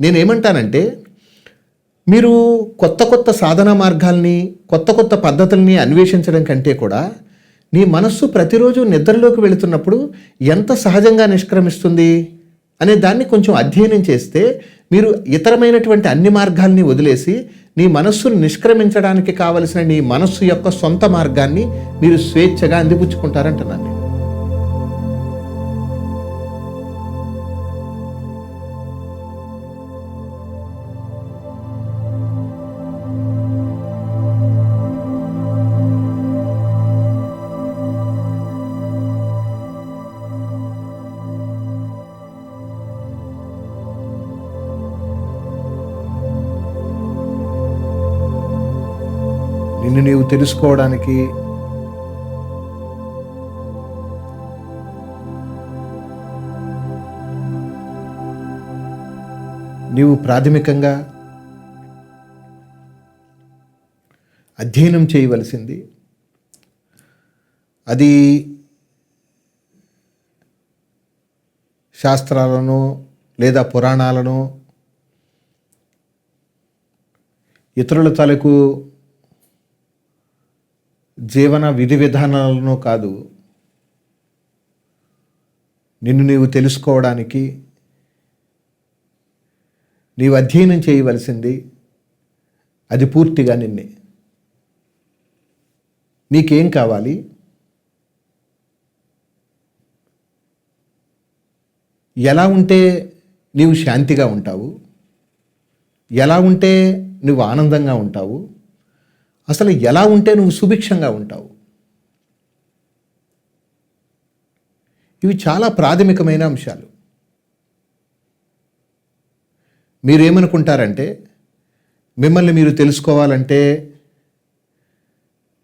నేనేమంటానంటే మీరు కొత్త కొత్త సాధన మార్గాల్ని కొత్త కొత్త పద్ధతుల్ని అన్వేషించడం కంటే కూడా నీ మనస్సు ప్రతిరోజు నిద్రలోకి వెళుతున్నప్పుడు ఎంత సహజంగా నిష్క్రమిస్తుంది అనే దాన్ని కొంచెం అధ్యయనం చేస్తే మీరు ఇతరమైనటువంటి అన్ని మార్గాల్ని వదిలేసి నీ మనస్సును నిష్క్రమించడానికి కావలసిన నీ మనస్సు యొక్క సొంత మార్గాన్ని మీరు స్వేచ్ఛగా అందిపుచ్చుకుంటారంటున్నాను నిన్ను నీవు తెలుసుకోవడానికి నీవు ప్రాథమికంగా అధ్యయనం చేయవలసింది. అది శాస్త్రాలను లేదా పురాణాలను ఇతరుల తలకు జీవన విధి విధానాలను కాదు. నిన్ను నీవు తెలుసుకోవడానికి నీవు అధ్యయనం చేయవలసింది అది పూర్తిగా నిన్నే. నీకేం కావాలి? ఎలా ఉంటే నీవు శాంతిగా ఉంటావు? ఎలా ఉంటే నువ్వు ఆనందంగా ఉంటావు? అసలు ఎలా ఉంటే నువ్వు సుభిక్షంగా ఉంటావు? ఇవి చాలా ప్రాథమికమైన అంశాలు. మీరేమనుకుంటారంటే మిమ్మల్ని మీరు తెలుసుకోవాలంటే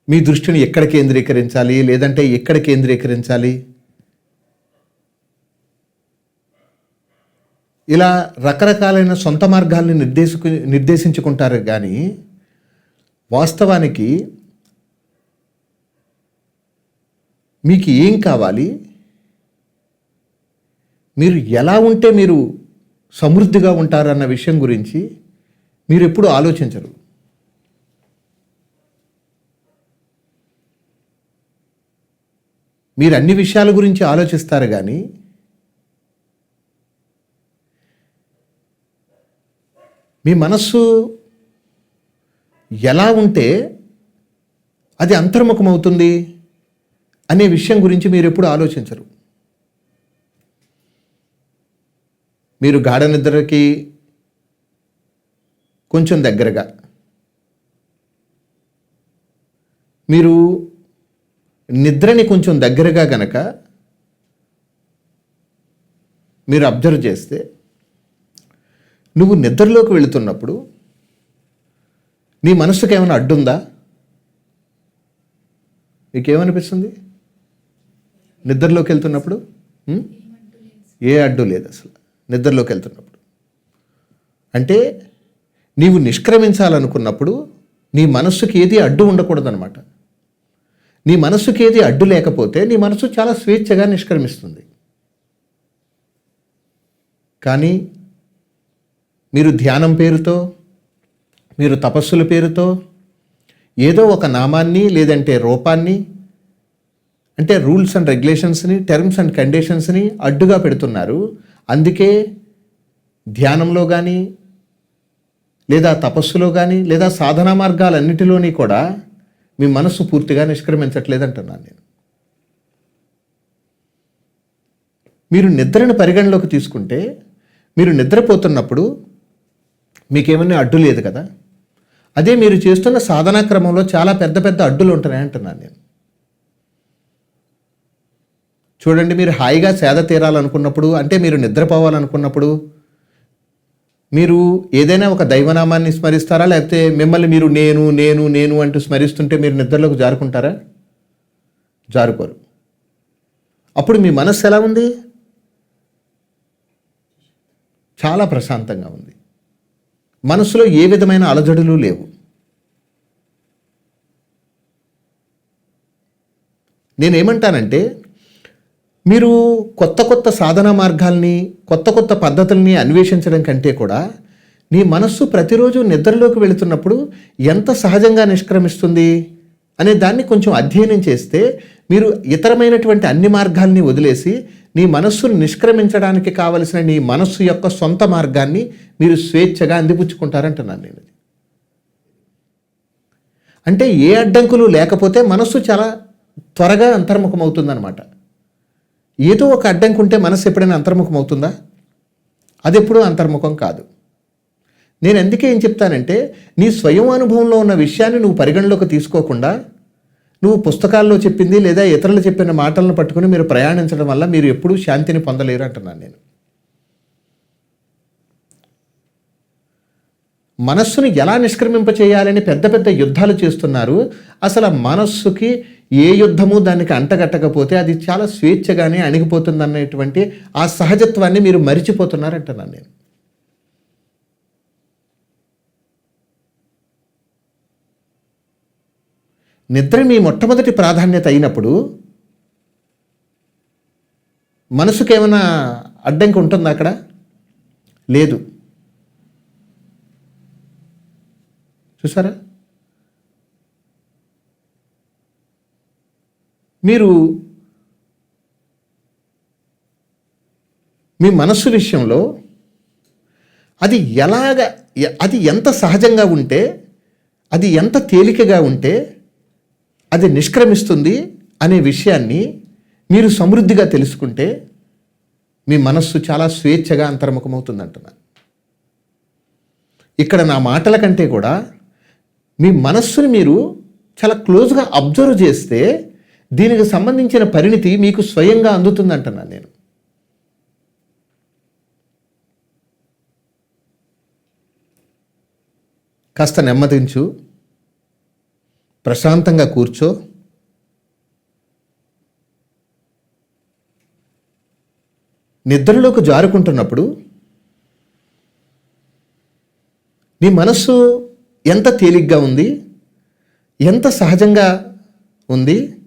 మీ దృష్టిని ఎక్కడ కేంద్రీకరించాలి లేదంటే ఎక్కడ కేంద్రీకరించాలి? ఇలా రకరకాలైన సొంత మార్గాల్ని నిర్దేశకు నిర్దేశించుకుంటారు కానీ వాస్తవానికి మీకు ఏం కావాలి? మీరు ఎలా ఉంటే మీరు సమృద్ధిగా ఉంటారన్న విషయం గురించి మీరు ఎప్పుడు ఆలోచించరు. మీరు అన్ని విషయాల గురించి ఆలోచిస్తారు కానీ మీ మనస్సు ఎలా ఉంటే అది అంతర్ముఖమవుతుంది అనే విషయం గురించి మీరు ఎప్పుడు ఆలోచించరు. మీరు గాఢ నిద్రకి కొంచెం దగ్గరగా మీరు నిద్రని కొంచెం దగ్గరగా గనక మీరు అబ్జర్వ్ చేస్తే నువ్వు నిద్రలోకి వెళుతున్నప్పుడు నీ మనసుకు ఏమైనా అడ్డుందా? నీకేమనిపిస్తుంది? నిద్రలోకి వెళ్తున్నప్పుడు ఏ అడ్డు లేదు అసలు. నిద్రలోకి వెళ్తున్నప్పుడు అంటే నీవు నిష్క్రమించాలనుకున్నప్పుడు నీ మనస్సుకి ఏది అడ్డు ఉండకూడదనమాట నీ మనస్సుకి ఏది అడ్డు లేకపోతే నీ మనసు చాలా స్వేచ్ఛగా నిష్క్రమిస్తుంది. కానీ మీరు ధ్యానం పేరుతో మీరు తపస్సుల పేరుతో ఏదో ఒక నామాన్ని లేదంటే రూపాన్ని అంటే రూల్స్ అండ్ రెగ్యులేషన్స్ని టర్మ్స్ అండ్ కండిషన్స్ని అడ్డుగా పెడుతున్నారు. అందుకే ధ్యానంలో కానీ లేదా తపస్సులో కానీ లేదా సాధనా మార్గాలన్నిటిలోని కూడా మీ మనస్సు పూర్తిగా నిష్క్రమించట్లేదంటున్నాను నేను. మీరు నిద్రను పరిగణలోకి తీసుకుంటే మీరు నిద్రపోతున్నప్పుడు మీకేమన్నా అడ్డు లేదు కదా? అదే మీరు చేస్తున్న సాధనా క్రమంలో చాలా పెద్ద పెద్ద అడ్డులు ఉంటున్నాయి అంటున్నాను నేను. చూడండి మీరు హాయిగా సేద తీరాలనుకున్నప్పుడు అంటే మీరు నిద్రపోవాలనుకున్నప్పుడు మీరు ఏదైనా ఒక దైవనామాన్ని స్మరిస్తారా? లేకపోతే మిమ్మల్ని మీరు నేను నేను నేను అంటూ స్మరిస్తుంటే మీరు నిద్రలోకి జారుకుంటారా? జారుకోరు. అప్పుడు మీ మనస్సు ఎలా ఉంది? చాలా ప్రశాంతంగా ఉంది. మనసులో ఏ విధమైన అలజడులు లేవు. నేనేమంటానంటే మీరు కొత్త కొత్త సాధన మార్గాల్ని కొత్త కొత్త పద్ధతుల్ని అన్వేషించడం కంటే కూడా నీ మనస్సు ప్రతిరోజు నిద్రలోకి వెళుతున్నప్పుడు ఎంత సహజంగా నిష్క్రమిస్తుంది అనే దాన్ని కొంచెం అధ్యయనం చేస్తే మీరు ఇతరమైనటువంటి అన్ని మార్గాల్ని వదిలేసి నీ మనస్సును నిష్క్రమించడానికి కావలసిన నీ మనస్సు యొక్క సొంత మార్గాన్ని మీరు స్వేచ్ఛగా అందిపుచ్చుకుంటారంటున్నాను నేను. అంటే ఏ అడ్డంకులు లేకపోతే మనస్సు చాలా త్వరగా అంతర్ముఖం అవుతుందన్నమాట ఏదో ఒక అడ్డంకి ఉంటే మనస్సు ఎప్పుడైనా అంతర్ముఖం అవుతుందా అది ఎప్పుడూ అంతర్ముఖం కాదు. నేను ఎందుకే ఏం చెప్తానంటే నీ స్వయం అనుభవంలో ఉన్న విషయాన్ని నువ్వు పరిగణలోకి తీసుకోకుండా నువ్వు పుస్తకాల్లో చెప్పింది లేదా ఇతరులు చెప్పిన మాటలను పట్టుకుని మీరు ప్రయాణించడం వల్ల మీరు ఎప్పుడూ శాంతిని పొందలేరు అంటున్నాను నేను. మనస్సును ఎలా నిష్క్రమింప చేయాలని పెద్ద పెద్ద యుద్ధాలు చేస్తున్నారు. అసలు మనస్సుకి ఏ యుద్ధము దానికి అంటగట్టకపోతే అది చాలా స్వేచ్ఛగానే అణిగిపోతుందన్నటువంటి ఆ సహజత్వాన్ని మీరు మరిచిపోతున్నారంటున్నాను నేను. నిద్ర మీ మొట్టమొదటి ప్రాధాన్యత అయినప్పుడు మనసుకు ఏమైనా అడ్డంకి ఉంటుందా అక్కడ? లేదు. చూసారా? మీరు మీ మనస్సు విషయంలో అది ఎలాగ అది ఎంత సహజంగా ఉంటే అది ఎంత తేలికగా ఉంటే అది నిష్క్రమిస్తుంది అనే విషయాన్ని మీరు సమృద్ధిగా తెలుసుకుంటే మీ మనస్సు చాలా స్వేచ్ఛగా అంతర్ముఖమవుతుంది అంటున్నాను ఇక్కడ నా మాటల కంటే కూడా మీ మనస్సుని మీరు చాలా క్లోజ్గా అబ్జర్వ్ చేస్తే దీనికి సంబంధించిన పరిణితి మీకు స్వయంగా అందుతుంది అంటున్నాను నేను. కాస్త నెమ్మదించు. ప్రశాంతంగా కూర్చో. నిద్రలోకి జారుకుంటున్నప్పుడు నీ మనస్సు ఎంత తేలిగ్గా ఉంది? ఎంత సహజంగా ఉంది?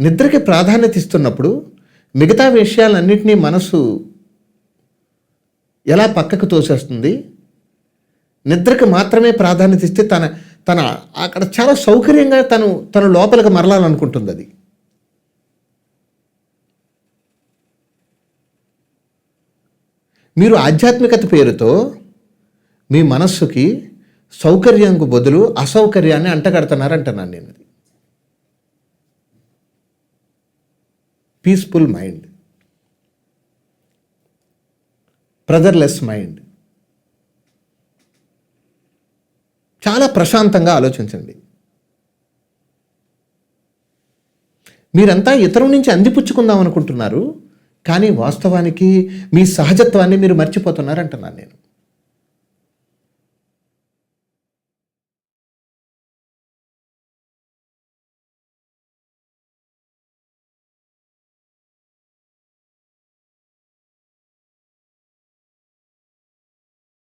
నిద్రకి ప్రాధాన్యత ఇస్తున్నప్పుడు మిగతా విషయాలన్నింటినీ మనసు ఎలా పక్కకు తోసేస్తుంది? నిద్రకి మాత్రమే ప్రాధాన్యత ఇస్తే తన తన అక్కడ చాలా సౌకర్యంగా తను తన లోపలికి మరలాలనుకుంటుంది అది. మీరు ఆధ్యాత్మికత పేరుతో మీ మనస్సుకి సౌకర్యంకు బదులు అసౌకర్యాన్ని అంటగడుతున్నారంటున్నాను నేను అది. పీస్ఫుల్ మైండ్ ప్రెజర్లెస్ మైండ్ చాలా ప్రశాంతంగా ఆలోచించండి. మీరంతా ఇతరుల నుంచి అందిపుచ్చుకుందాం అనుకుంటున్నారు కానీ వాస్తవానికి మీ సహజత్వాన్ని మీరు మర్చిపోతున్నారు అంటున్నాను నేను.